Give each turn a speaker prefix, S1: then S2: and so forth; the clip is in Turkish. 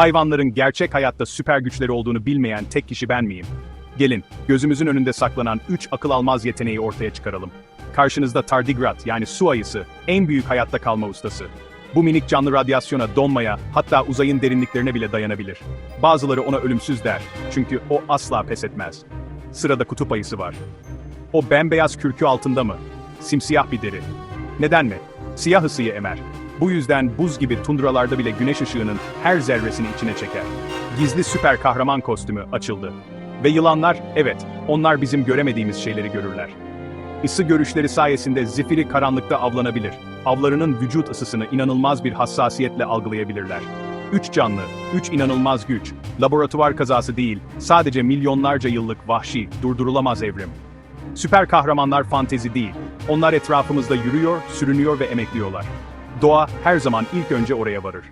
S1: Hayvanların gerçek hayatta süper güçleri olduğunu bilmeyen tek kişi ben miyim? Gelin, gözümüzün önünde saklanan 3 akıl almaz yeteneği ortaya çıkaralım. Karşınızda tardigrat yani su ayısı, en büyük hayatta kalma ustası. Bu minik canlı radyasyona, donmaya, hatta uzayın derinliklerine bile dayanabilir. Bazıları ona ölümsüz der, çünkü o asla pes etmez. Sırada kutup ayısı var. O bembeyaz kürkü altında mı? Simsiyah bir deri. Neden mi? Siyah ısıyı emer. Bu yüzden buz gibi tundralarda bile güneş ışığının her zerresini içine çeker. Gizli süper kahraman kostümü açıldı. Ve yılanlar, evet, onlar bizim göremediğimiz şeyleri görürler. Isı görüşleri sayesinde zifiri karanlıkta avlanabilir. Avlarının vücut ısısını inanılmaz bir hassasiyetle algılayabilirler. Üç canlı, üç inanılmaz güç. Laboratuvar kazası değil, sadece milyonlarca yıllık vahşi, durdurulamaz evrim. Süper kahramanlar fantezi değil. Onlar etrafımızda yürüyor, sürünüyor ve emekliyorlar. Doğa her zaman ilk önce oraya varır.